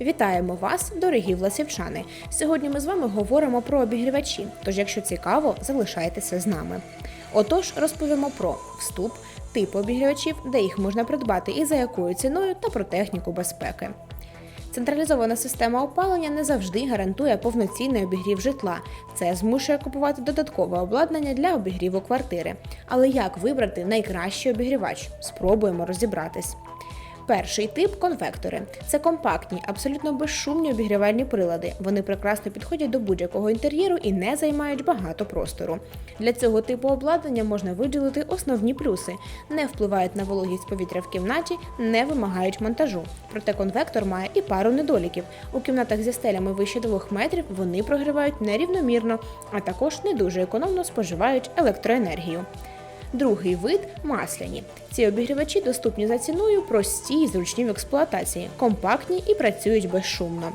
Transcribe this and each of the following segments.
Вітаємо вас, дорогі власівчани! Сьогодні ми з вами говоримо про обігрівачі. Тож, якщо цікаво, залишайтеся з нами. Отож, розповімо про вступ, тип обігрівачів, де їх можна придбати і за якою ціною, та про техніку безпеки. Централізована система опалення не завжди гарантує повноцінний обігрів житла. Це змушує купувати додаткове обладнання для обігріву квартири. Але як вибрати найкращий обігрівач? Спробуємо розібратись. Перший тип конвектори. Це компактні, абсолютно безшумні обігрівальні прилади. Вони прекрасно підходять до будь-якого інтер'єру і не займають багато простору. Для цього типу обладнання можна виділити основні плюси: не впливають на вологість повітря в кімнаті, не вимагають монтажу. Проте конвектор має і пару недоліків. У кімнатах зі стелями вище 2 метрів вони прогрівають нерівномірно, а також не дуже економно споживають електроенергію. Другий вид масляні. Ці обігрівачі доступні за ціною, прості і зручні в експлуатації, компактні і працюють безшумно.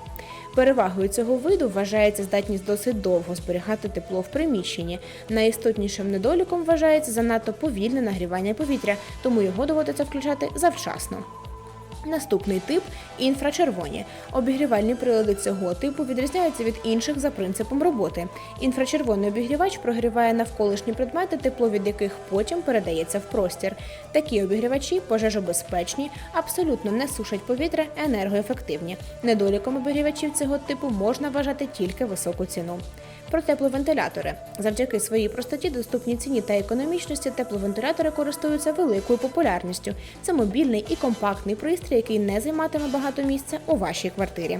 Перевагою цього виду вважається здатність досить довго зберігати тепло в приміщенні. Найістотнішим недоліком вважається занадто повільне нагрівання повітря, тому його доводиться включати завчасно. Наступний тип інфрачервоні. Обігрівальні прилади цього типу відрізняються від інших за принципом роботи. Інфрачервоний обігрівач прогріває навколишні предмети, тепло від яких потім передається в простір. Такі обігрівачі пожежобезпечні, абсолютно не сушать повітря, енергоефективні. Недоліком обігрівачів цього типу можна вважати тільки високу ціну. Про тепловентилятори. Завдяки своїй простоті, доступній ціні та економічності тепловентилятори користуються великою популярністю. Це мобільний і компактний пристрій, який не займатиме багато місця у вашій квартирі.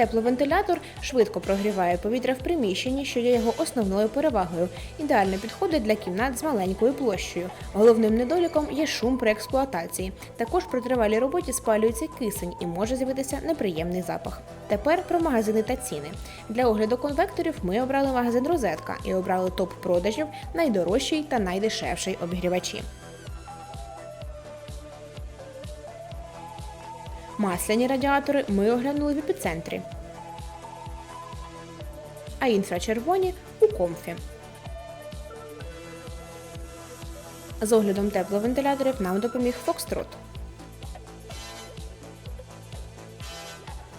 Тепловентилятор швидко прогріває повітря в приміщенні, що є його основною перевагою. Ідеально підходить для кімнат з маленькою площею. Головним недоліком є шум при експлуатації. Також при тривалій роботі спалюється кисень і може з'явитися неприємний запах. Тепер про магазини та ціни. Для огляду конвекторів ми обрали магазин Розетка і обрали топ продажів найдорожчий та найдешевший обігрівачі. Масляні радіатори ми оглянули в епіцентрі, а інфрачервоні у комфі. З оглядом тепловентиляторів нам допоміг Фокстрот.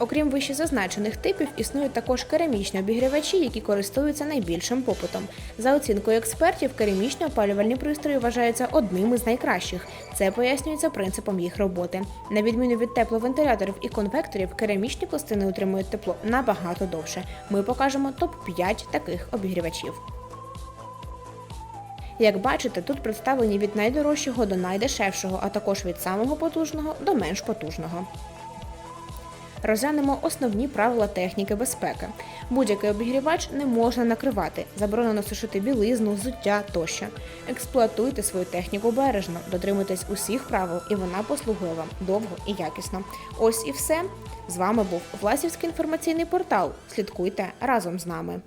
Окрім вище зазначених типів, існують також керамічні обігрівачі, які користуються найбільшим попитом. За оцінкою експертів, керамічні опалювальні пристрої вважаються одним із найкращих. Це пояснюється принципом їх роботи. На відміну від тепловентиляторів і конвекторів, керамічні пластини утримують тепло набагато довше. Ми покажемо топ-5 таких обігрівачів. Як бачите, тут представлені від найдорожчого до найдешевшого, а також від самого потужного до менш потужного. Розглянемо основні правила техніки безпеки. Будь-який обігрівач не можна накривати, заборонено сушити білизну, взуття тощо. Експлуатуйте свою техніку бережно, дотримуйтесь усіх правил, і вона послугує вам довго і якісно. Ось і все. З вами був Власівський інформаційний портал. Слідкуйте разом з нами.